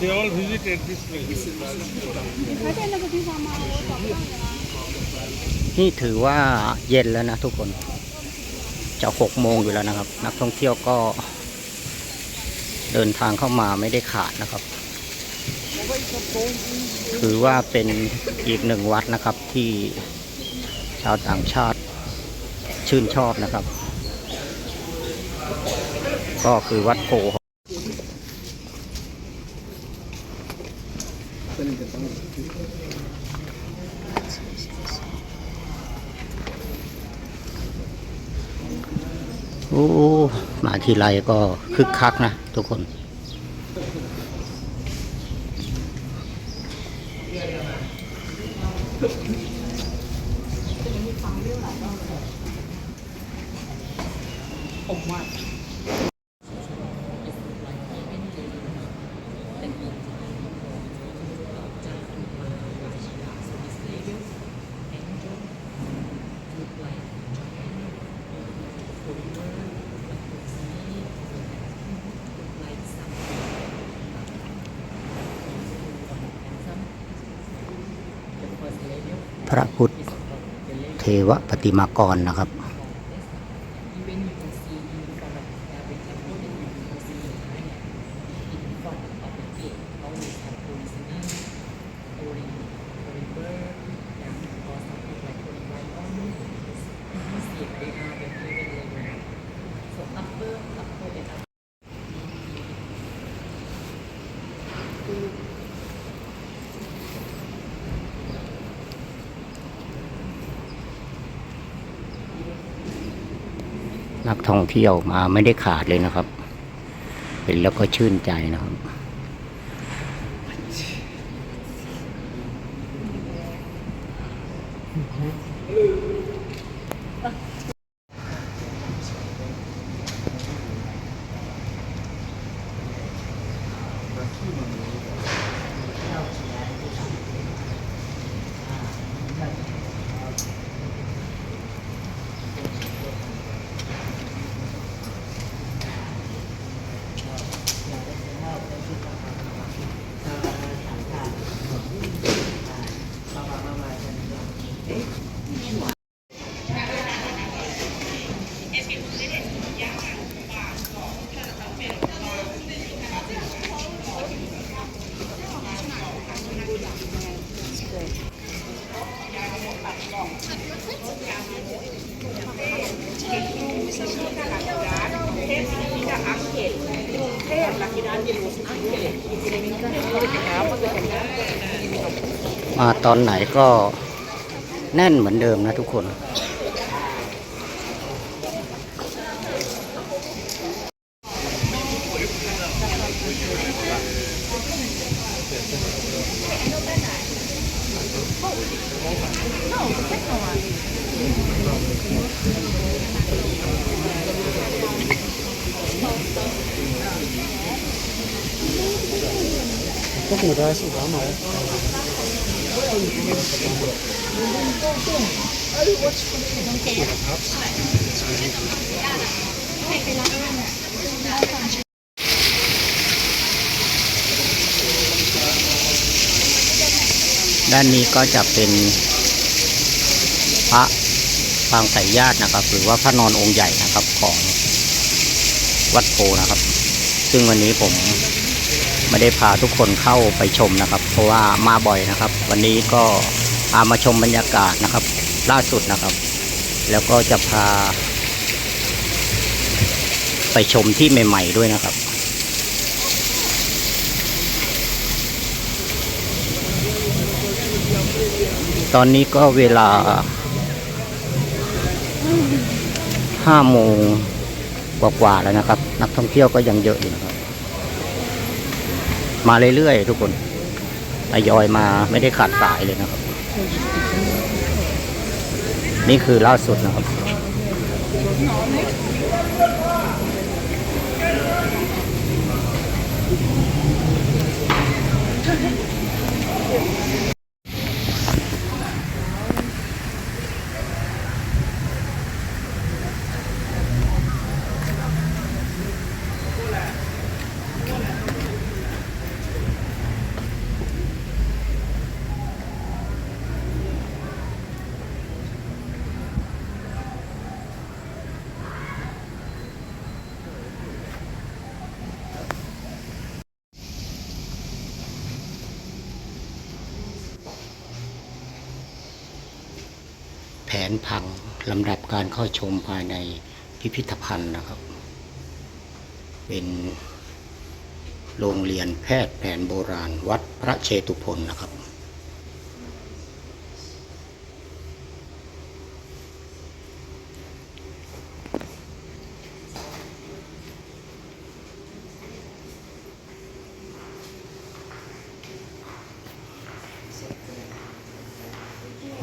They all visited this place. นี่ถือว่าเย็นแล้วนะทุกคน จะหกโมงอยู่แล้วนะครับ นักท่องเที่ยวก็เดินทางเข้ามาไม่ได้ขาดนะครับ ถือว่าเป็นอีกหนึ่งวัดนะครับที่ชาวต่างชาติชื่นชอบนะครับ ก็คือวัดโพโอ้มาทีไรก็คึกคักนะทุกคน ผมว่า ระพุทธเทวปฏิมากรนะครับ นักท่องเที่ยวมาไม่ได้ขาดเลยนะครับ เห็นแล้วก็ชื่นใจนะครับ มาตอนไหนก็แน่นเหมือนเดิมนะทุกคน ด้านนี้ก็จะเป็นพระปางสายญาตินะครับ หรือว่าพระนอนองค์ใหญ่นะครับของวัดโพนะครับ ซึ่งวันนี้ผมไม่ได้พาทุกคนเข้าไปชมนะครับ เพราะว่ามาบ่อยนะครับ วันนี้ก็พามาชมบรรยากาศนะครับ ล่าสุดนะครับ แล้วก็จะพา ไปชมที่ใหม่ ๆ ด้วยนะครับตอนนี้ก็เวลาห้าโมงกว่าๆแล้วนะครับ นักท่องเที่ยวก็ยังเยอะอยู่นะครับ มาเรื่อยๆทุกคน ทยอยมาไม่ได้ขาดสายเลยนะครับ นี่คือล่าสุดนะครับ นผังลำดับการเข้าชมภายในพิพิธภัณฑ์นะครับ เป็นโรงเรียนแพทย์แผนโบราณวัดพระเชตุพนนะครับ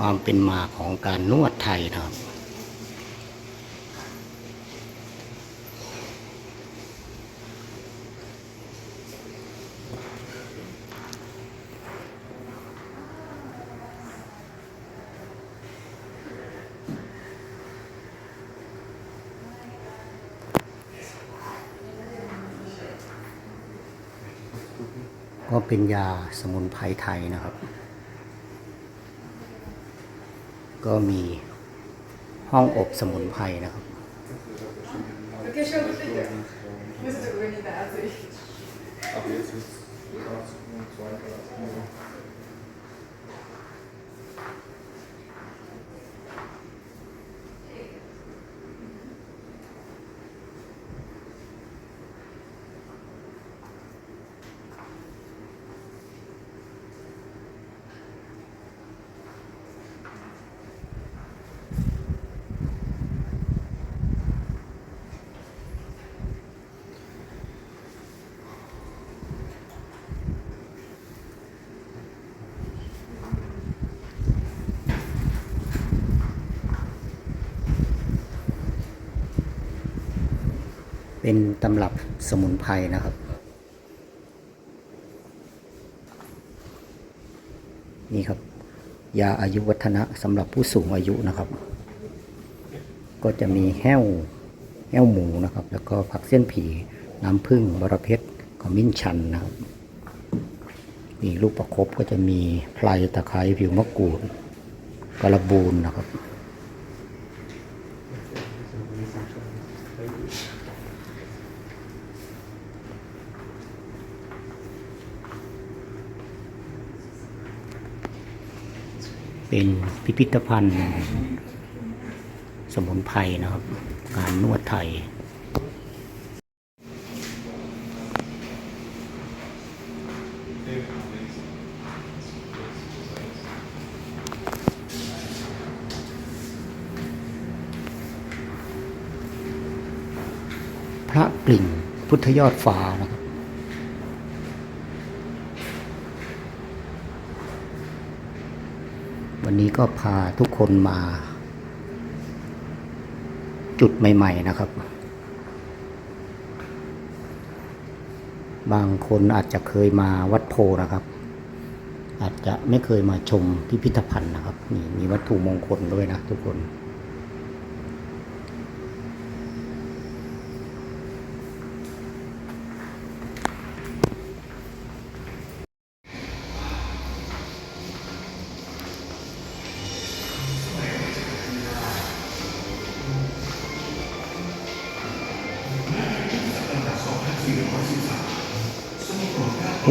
ความเป็นมาของการนวดไทยนะครับก็เป็นยาสมุนไพรไทยนะครับ ก็มีห้องอบสมุนไพรนะครับ เป็นตำรับสมุนไพรนะครับ นี่ครับ ยาอายุวัฒนะสำหรับผู้สูงอายุนะครับ ก็จะมีแห้วแห้วหมูนะครับ แล้วก็ผักเส้นผี น้ำผึ้งบรเพชรขมิ้นชันนะครับมีลูกประคบก็จะมีไพรตะไคร้ผิวมะกรูดกระบูนนะครับ เป็นพิพิธภัณฑ์ สมุนไพรนะครับ การนวดไทยพระปริ่งพุทธยอดฟ้านะครับ วันนี้ก็พาทุกคนมา จุดใหม่ ๆ นะครับ บางคนอาจจะเคยมาวัดโพนะครับ อาจจะไม่เคยมาชมพิพิธภัณฑ์นะครับ นี่มีวัตถุมงคลด้วยนะทุกคน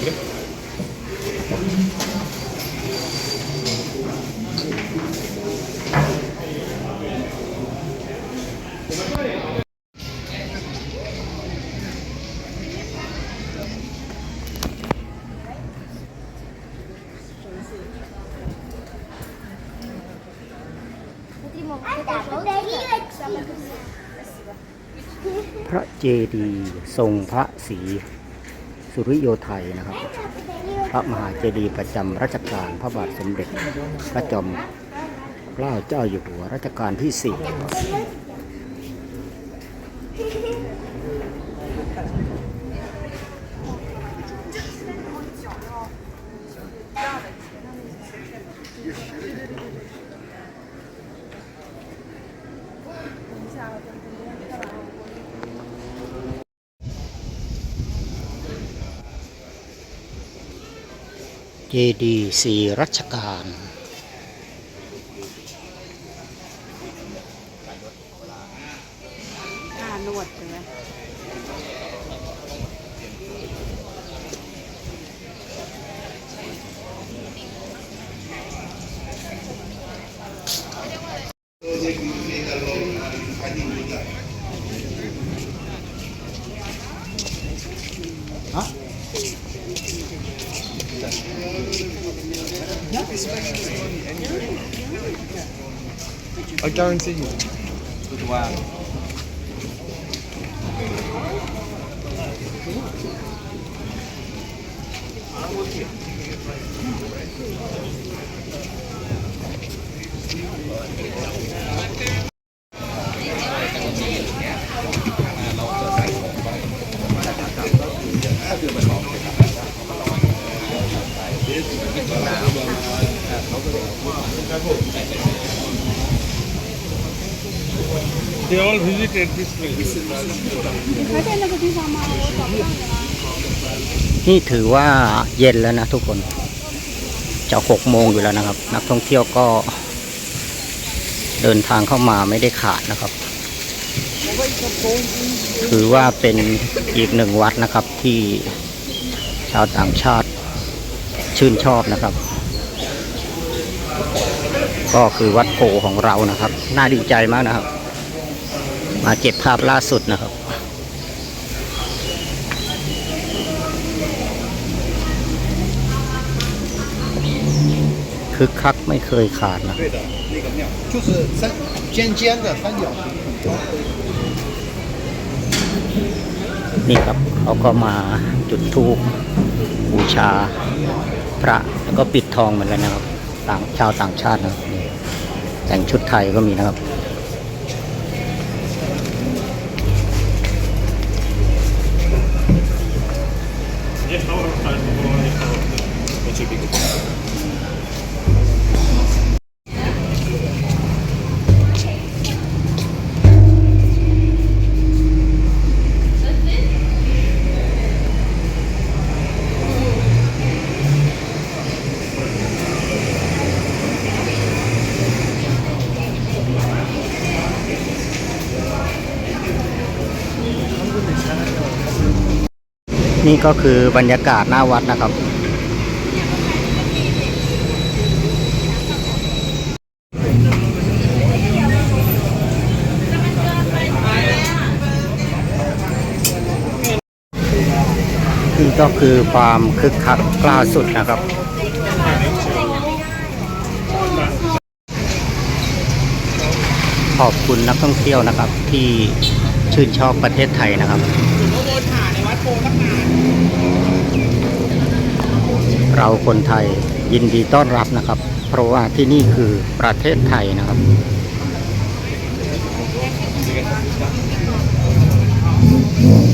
พระเจดีย์ทรงพระสี สุริโยไทยนะครับ พระมหาเจดีย์ประจำรัชกาลพระบาทสมเด็จพระจอมเกล้าเจ้าอยู่หัวรัชกาลที่สี่ เจดีย์สีรัชกาล I guarantee you. ว่ located this place. นี่ถือว่าเย็นแล้วนะทุกคน จะหกโมงอยู่แล้วนะครับ นักท่องเที่ยวก็ เดินทางเข้ามาไม่ได้ขาดนะครับ ถือว่าเป็นอีกหนึ่งวัดนะครับที่ชาวต่างชาติชื่นชอบนะครับ ก็คือวัดโพของเรานะครับ น่าดีใจมากนะครับ มาเก็บภาพล่าสุดนะครับ คึกคักไม่เคยขาดนะนี่ครับเขาก็มาจุดธูปบูชาพระแล้วก็ปิดทองเหมือนกันนะครับต่างชาวต่างชาตินะแต่งชุดไทยก็มีนะครับ นี่ก็คือบรรยากาศหน้าวัดนะครับ นี่ก็คือความคึกคักกล้าสุดนะครับขอบคุณนักท่องเที่ยวนะครับที่ชื่นชอบประเทศไทยนะครับ เราคนไทยยินดีต้อนรับนะครับ เพราะว่าที่นี่คือประเทศไทยนะครับ这